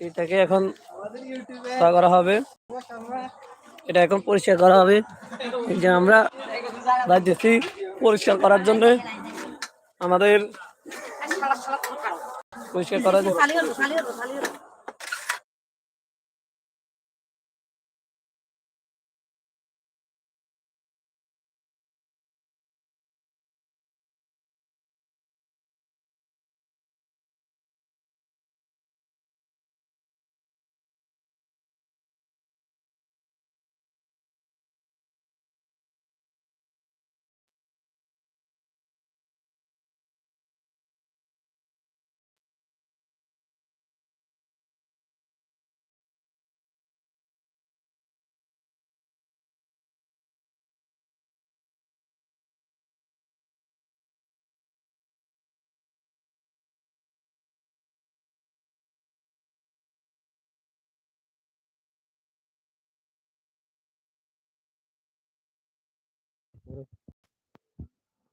এটাকে এখন করা হবে। এটা এখন পরিষ্কার করা হবে। যে আমরা বাড়িতেছি পরিষ্কার করার জন্য। আমাদের পরিষ্কার করার জন্য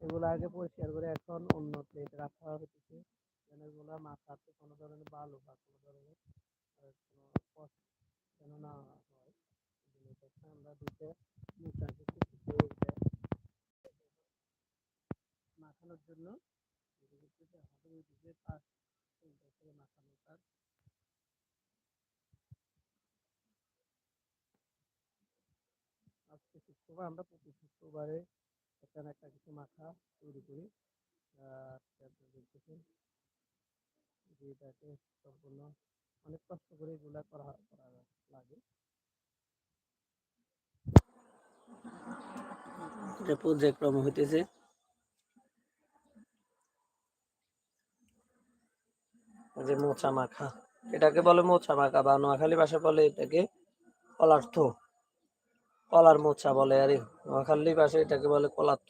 এগুলো আগে পরিষ্কার করে এখন অন্য প্লেটে রাখা হবে কিছু, যেন এগুলো মাথাতে কোনো ধরনের বালু বা কোনো ধরনের কোনো যেন না হয়। আমরা দিতে মাখানোর জন্য পাঁচ মাখানো তার। আজকে শুক্রবার আমরা প্রতি শুক্রবারে একটা না একটা কিছু মাখা তৈরি করি। সম্পূর্ণ অনেক কষ্ট করে এগুলা করা করা লাগে। পর্যায়ক্রম হইতেছে। যে মোচা মাখা, এটাকে বলে মোচা মাখা বা নোয়াখালী ভাষা বলে এটাকে কলার্থ কলার মোচা বলে, আর নোয়াখালী ভাষায় এটাকে বলে কলার্থ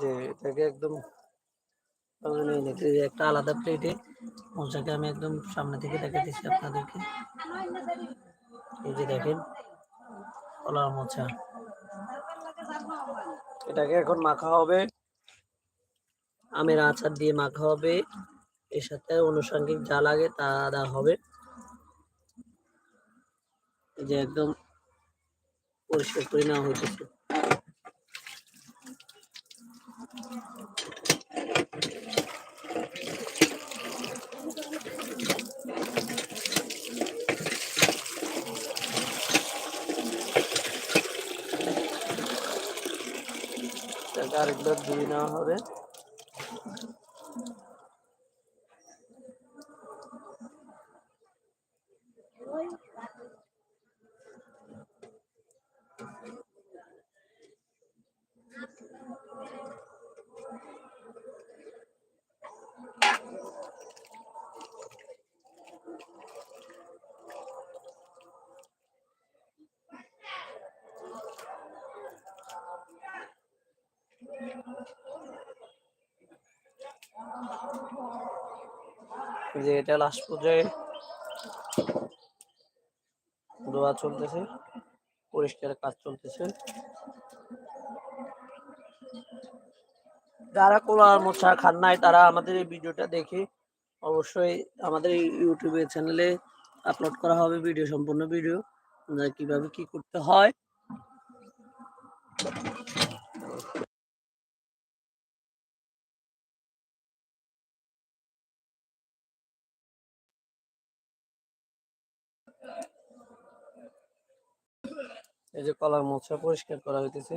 যে এটাকে একদম একটা আলাদা আমি একদম আপনাদেরকে। দেখেন, কলার এটাকে এখন মাখা হবে। আমের আচার দিয়ে মাখা হবে। এর সাথে অনুষঙ্গিক যা লাগে তা দেওয়া হবে। যে একদম পরিষ্কার করে নেওয়া এটাকে আরেকবার ধুয়ে নেওয়া হবে। যে এটা লাস্ট পর্যায়ে দোয়া চলতেছে, পরিষ্কার কাজ চলতেছে। যারা কোলার মোছা খান নাই, তারা আমাদের এই ভিডিওটা দেখে অবশ্যই আমাদের ইউটিউবে চ্যানেলে আপলোড করা হবে ভিডিও সম্পূর্ণ ভিডিও কীভাবে কি করতে হয়। এই যে কলার মোছা পরিষ্কার করা হইতেছে।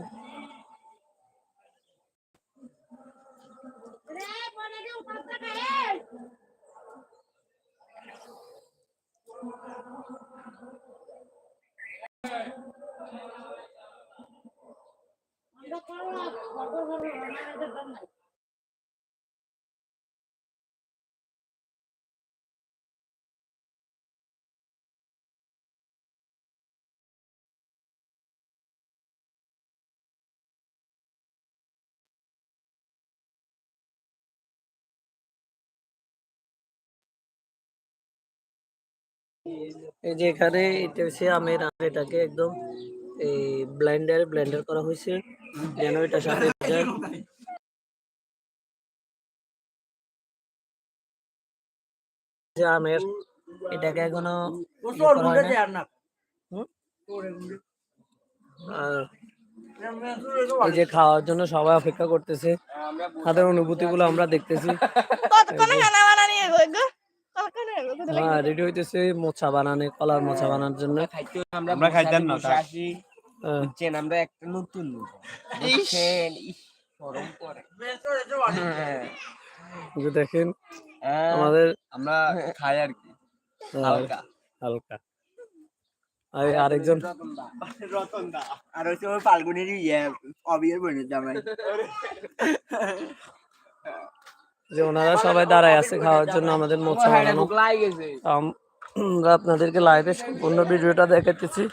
এই যে এখানে এটা হচ্ছে আমের আম এটাকে একদম এই ব্লেন্ডার ব্লেন্ডার করা হয়েছে। যেন এটা সাথে। যে আমের এটাকে এখনও ইয়ে? আর এই যে খাওয়ার জন্য সবাই অপেক্ষা করতেছে। তাদের অনুভূতি গুলো আমরা দেখতেছি। হ্যাঁ রেডি হইতেছে মোচা বানানে কলার মোচা বানানোর জন্য। আমরা খাইতাম না তা। হ্যাঁ, আমরা একটা নতুন হ্যাঁ। দেখেন হ্যাঁ, আমাদের আমরা খাই আর কি। হ্যাঁ, হালকা। হালকা। আর আরেকজন রতন দা আর হচ্ছে ওই ফাল্গুনের ইয়ে অবিয়ের বোনের জামাই। যে ওনারা সবাই দাঁড়ায় আছে খাওয়ার জন্য আমাদের মোচা বানানো আমরা আপনাদেরকে লাইভে সম্পূর্ণ ভিডিওটা দেখাতেছি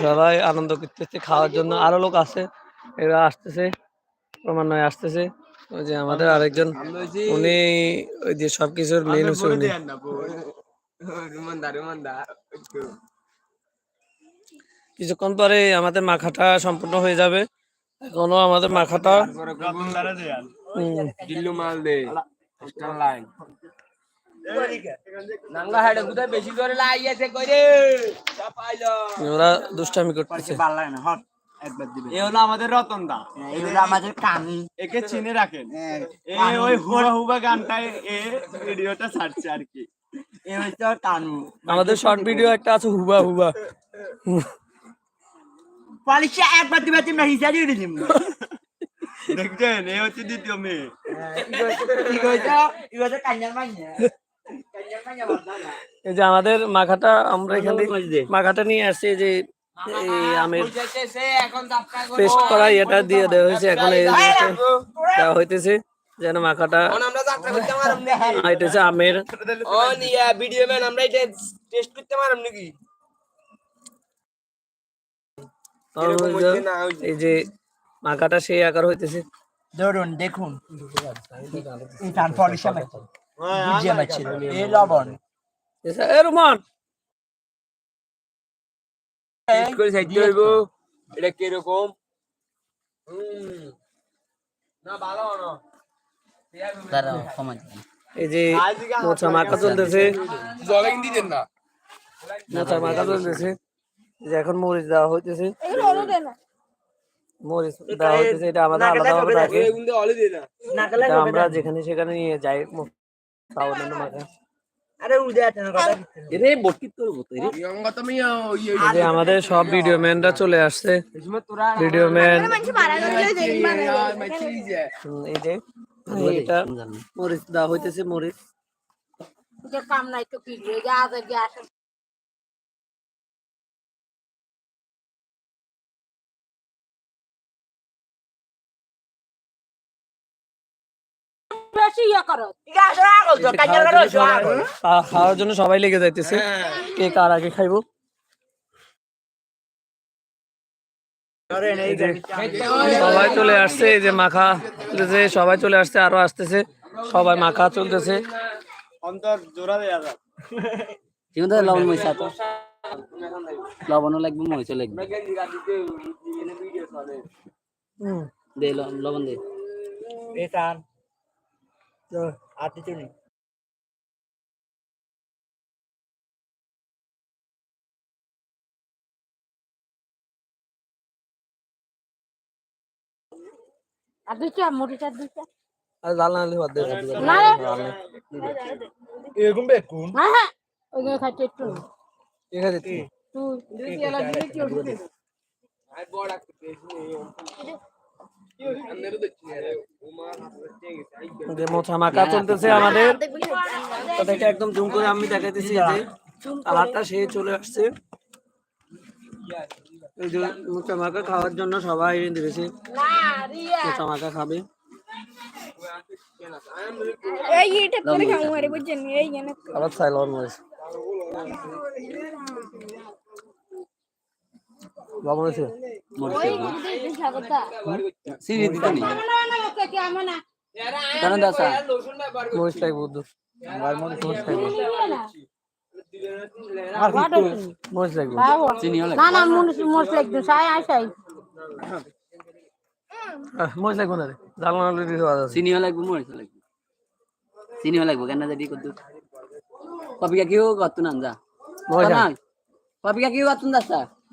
সবাই আনন্দ করতেছে খাওয়ার জন্য আরও লোক আছে এরা আসতেছে ক্রমান্বয়ে আসতেছে ওই যে আমাদের আরেকজন উনি ওই যে সবকিছুর মেন হচ্ছে উনি কিছুক্ষণ পরে আমাদের মাখাটা সম্পূর্ণ হয়ে যাবে। এখনও আমাদের মাখাটা ওরা দুষ্টামি করতেছে। এ হলো আমাদের রতন দা এই হলো আমাদের একে চিনে রাখেন। এ ওই হুবা গানটায় এ ভিডিওটা ছাড়ছে আর কি। এ হচ্ছে কানু আমাদের শর্ট ভিডিও একটা আছে হুবা হুবা পলিশে একবার দিবে তুমি হিসাবে দিয়ে দিম। দেখছেন এ হচ্ছে দ্বিতীয় মেয়ে। কি কইছো কি কইছো কান্যার মাইয়া। কান্যার মাইয়া বলদা এই যে আমাদের মাখাটা আমরা এখানে মাখাটা নিয়ে আসছি যে এই আমের পেস্ট করা এটা দিয়ে দেওয়া হয়েছে এখন দেওয়া হইতেছে যেন মাখাটা আমরা ভিডিও ম্যান আমরা। এটা টেস্ট করতে পারলাম নাকি তখন ওই যে- এই যে মাখাটা সেই আকার হইতেছে। ধরুন দেখুন। এই এই লবণ। এ রুমান! করে সাইতে হইব। এটা কি না ভালো না। দাঁড়াও কমান এই যে মোচা মাখা চলতেছে। জলে দিতেন না। মোচা মাখা চলতেছে। যে এখন মরিচ দেওয়া হইতেছে। মরিচ দেওয়া হইতেছে এটা আমাদের আলাদা ভাবে থাকে। আমরা যেখানে সেখানে নিয়ে যাই আমাদের সব ভিডিও ম্যানরা চলে আসছে। ভিডিও ম্যান এই যে এটা মরিচ দেওয়া হইতেছে মরিচ। কাম নাই তো কি খাওয়ার জন্য সবাই লেগে যাইতেছে। কে কার আগে খাইবো? সবাই চলে আসছে এই যে মাখা চলতেছে সবাই চলে আসছে আরও আসতেছে সবাই মাখা চলতেছে। অন্তর জোড়া দেয়া যাক। লবণ মরিচ আছে। লবণও লাগবে মরিচও লাগবে। দে লবণ দে। চুনি আর দুইটা মোটিটা দুইটা। আর দে না এরকম বেকুন? হ্যাঁ খাইতে একটু। তুই দুই দিলে কি বড় একটা যে মোছা মাখা চলতেছে আমাদের। তো একদম জুম করে আমি দেখাইতেছি যে। কালারটা সে চলে আসছে। এই যে মোচা মাখা খাওয়ার জন্য সবাই দিয়েছে। না রিয়া। মোচা মাখা খাবে। এই এটা করে খামু আরে বুঝছেন এই জানে আবার সাইলন মরিচ লবণ আছে সিঁড়ি দিতে নি না না না ওকে কি আমা না দাসা মরিচ লাগবে বুদ্ধ। মরিচ লাগবে না আর কি একটু মরিচ লাগবে চিনিও লাগবে না মুনিশ মুনিশ লাগবে সাই আসাই আহ, মরিচ লাগবে না রে? জাল না হলে দিতে চিনিও লাগবে মরিচ লাগবে। চিনিও লাগবে কেন যদি কত পাপিকা কিও কত না যা মজা। না কিও কত না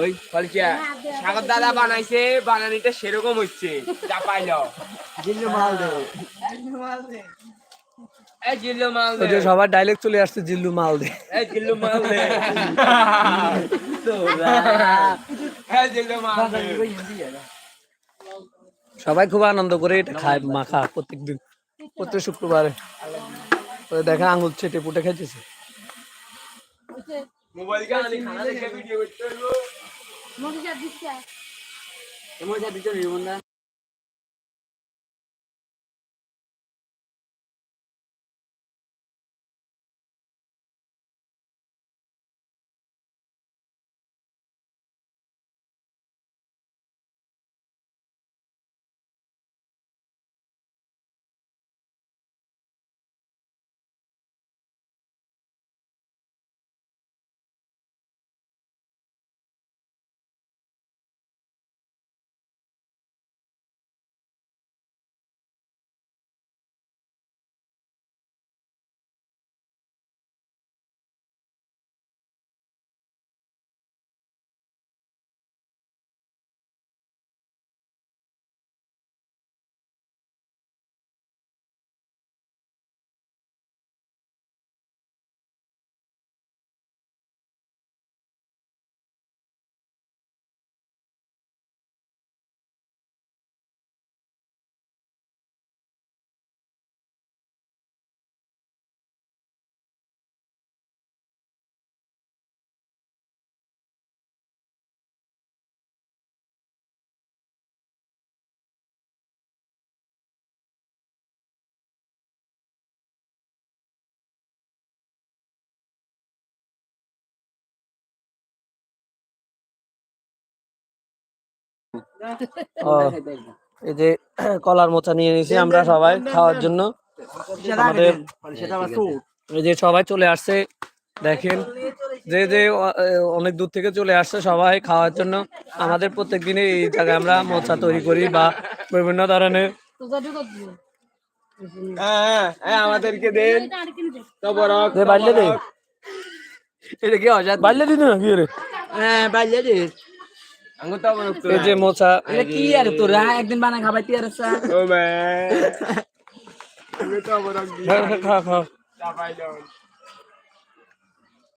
ওই ফলকিয়া সাগর দাদা বানাইছে বানানিটা সেরকম হচ্ছে যা পাইলো। জিল্লু মাল দে। এই জিল্লু মাল দে। সবার ডাইলেক্ট চলে আসছে জিল্লু মাল দে। এই জিল্লু মাল দে। এই জিল্লু মাল দে। সবাই খুব আনন্দ করে এটা খায় মাখা প্রত্যেকদিন প্রত্যেক শুক্রবারে। দেখেন আঙুল ছেটে পুটে খেতেছে মোবাইল কে খানা দেখে ভিডিও করতে হইব Kamu jadi tuh di এই যে কলার মোচা নিয়ে নিয়েছি আমরা সবাই খাওয়ার জন্য। আমাদের এই যে সবাই চলে আসছে দেখেন। যে যে অনেক দূর থেকে চলে আসছে সবাই খাওয়ার জন্য। আমাদের প্রত্যেক দিনে এই জায়গায় আমরা মোচা তৈরি করি বা বিভিন্ন ধরনের হ্যাঁ হ্যাঁ আমাদেরকে দেন। বড় দে। বাড়লে দে বাড়লে দিন না? কি রে? Eh, balik deh. আঙ্গুর তো বড় এই যে মোচা Ini kiar tuh lah, ekdin mana ngabai tiar sa. ও তো